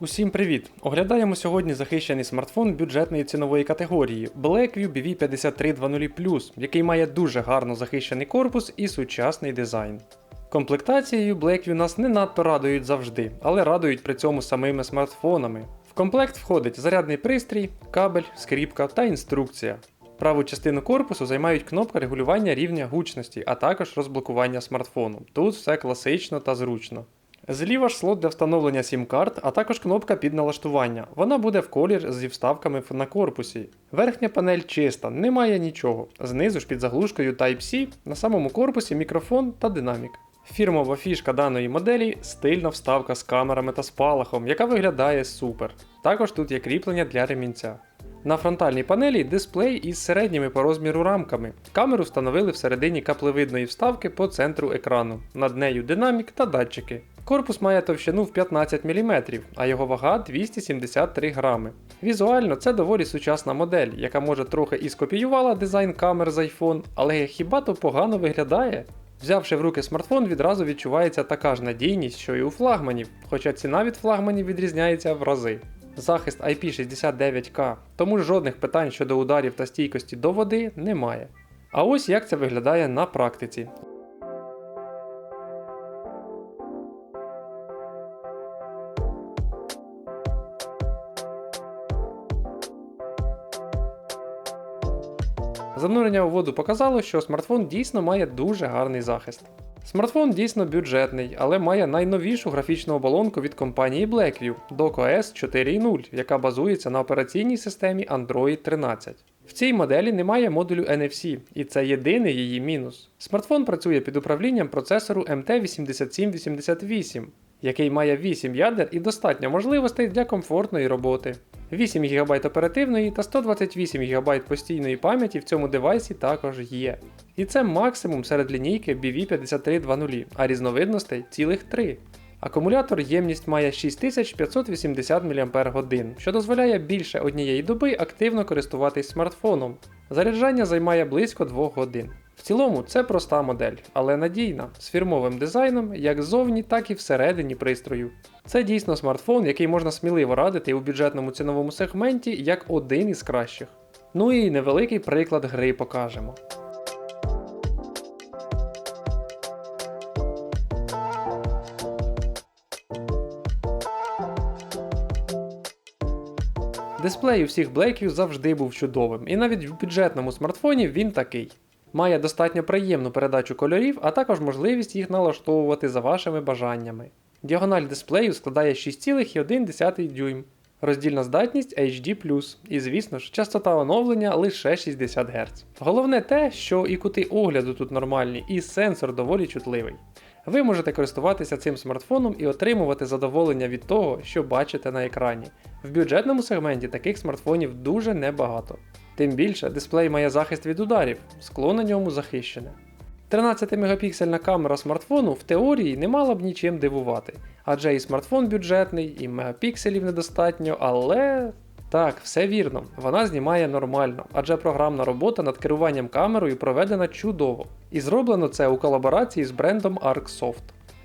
Усім привіт! Оглядаємо сьогодні захищений смартфон бюджетної цінової категорії Blackview BV5320 який має дуже гарно захищений корпус і сучасний дизайн. Комплектацією Blackview нас не надто радують завжди, але радують при цьому самими смартфонами. В комплект входить зарядний пристрій, кабель, скріпка та інструкція. Праву частину корпусу займають кнопка регулювання рівня гучності, а також розблокування смартфону. Тут все класично та зручно. Зліва ж слот для встановлення сім-карт, а також кнопка під налаштування. Вона буде в колір зі вставками на корпусі. Верхня панель чиста, немає нічого. Знизу ж під заглушкою Type-C на самому корпусі мікрофон та динамік. Фірмова фішка даної моделі стильна вставка з камерами та спалахом, яка виглядає супер. Також тут є кріплення для ремінця. На фронтальній панелі дисплей із середніми по розміру рамками. Камеру встановили всередині каплевидної вставки по центру екрану. Над нею динамік та датчики. Корпус має товщину в 15 мм, а його вага 273 грами. Візуально це доволі сучасна модель, яка може трохи і скопіювала дизайн камер з iPhone, але хіба то погано виглядає? Взявши в руки смартфон, відразу відчувається така ж надійність, що і у флагманів, хоча ціна від флагманів відрізняється в рази. Захист IP69K, тому жодних питань щодо ударів та стійкості до води немає. А ось як це виглядає на практиці. Занурення у воду показало, що смартфон дійсно має дуже гарний захист. Смартфон дійсно бюджетний, але має найновішу графічну оболонку від компанії Blackview DocOS 4.0, яка базується на операційній системі Android 13. В цій моделі немає модулю NFC, і це єдиний її мінус. Смартфон працює під управлінням процесору MT8788, який має 8 ядер і достатньо можливостей для комфортної роботи. 8 ГБ оперативної та 128 ГБ постійної пам'яті в цьому девайсі також є. І це максимум серед лінійки BV5320, а різновидностей цілих 3. Акумулятор ємність має 6580 мАч, що дозволяє більше однієї доби активно користуватись смартфоном. Заряджання займає близько 2 годин. В цілому це проста модель, але надійна, з фірмовим дизайном як ззовні, так і всередині пристрою. Це дійсно смартфон, який можна сміливо радити у бюджетному ціновому сегменті як один із кращих. Ну і невеликий приклад гри покажемо. Дисплей у всіх Blackview завжди був чудовим, і навіть в бюджетному смартфоні він такий. Має достатньо приємну передачу кольорів, а також можливість їх налаштовувати за вашими бажаннями. Діагональ дисплею складає 6,1 дюйм. Роздільна здатність HD+, і звісно ж, частота оновлення лише 60 Гц. Головне те, що і кути огляду тут нормальні, і сенсор доволі чутливий. Ви можете користуватися цим смартфоном і отримувати задоволення від того, що бачите на екрані. В бюджетному сегменті таких смартфонів дуже небагато. Тим більше дисплей має захист від ударів, скло на ньому захищене. 13-мегапіксельна камера смартфону в теорії не мала б нічим дивувати, адже і смартфон бюджетний, і мегапікселів недостатньо, але. Так, все вірно, вона знімає нормально, адже програмна робота над керуванням камерою проведена чудово. І зроблено це у колаборації з брендом ArcSoft.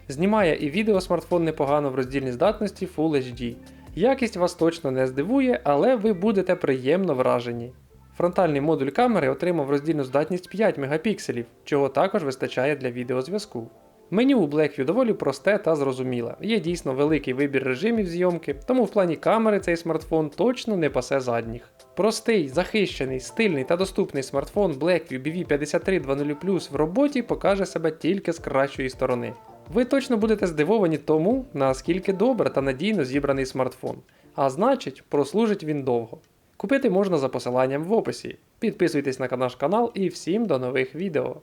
Знімає і відео смартфон непогано в роздільній здатності Full HD. Якість вас точно не здивує, але ви будете приємно вражені. Фронтальний модуль камери отримав роздільну здатність 5 мегапікселів, чого також вистачає для відеозв'язку. Меню у Blackview доволі просте та зрозуміле. Є дійсно великий вибір режимів зйомки, тому в плані камери цей смартфон точно не пасе задніх. Простий, захищений, стильний та доступний смартфон Blackview BV5320 в роботі покаже себе тільки з кращої сторони. Ви точно будете здивовані тому, наскільки добре та надійно зібраний смартфон, а значить, прослужить він довго. Купити можна за посиланням в описі. Підписуйтесь на наш канал і всім до нових відео.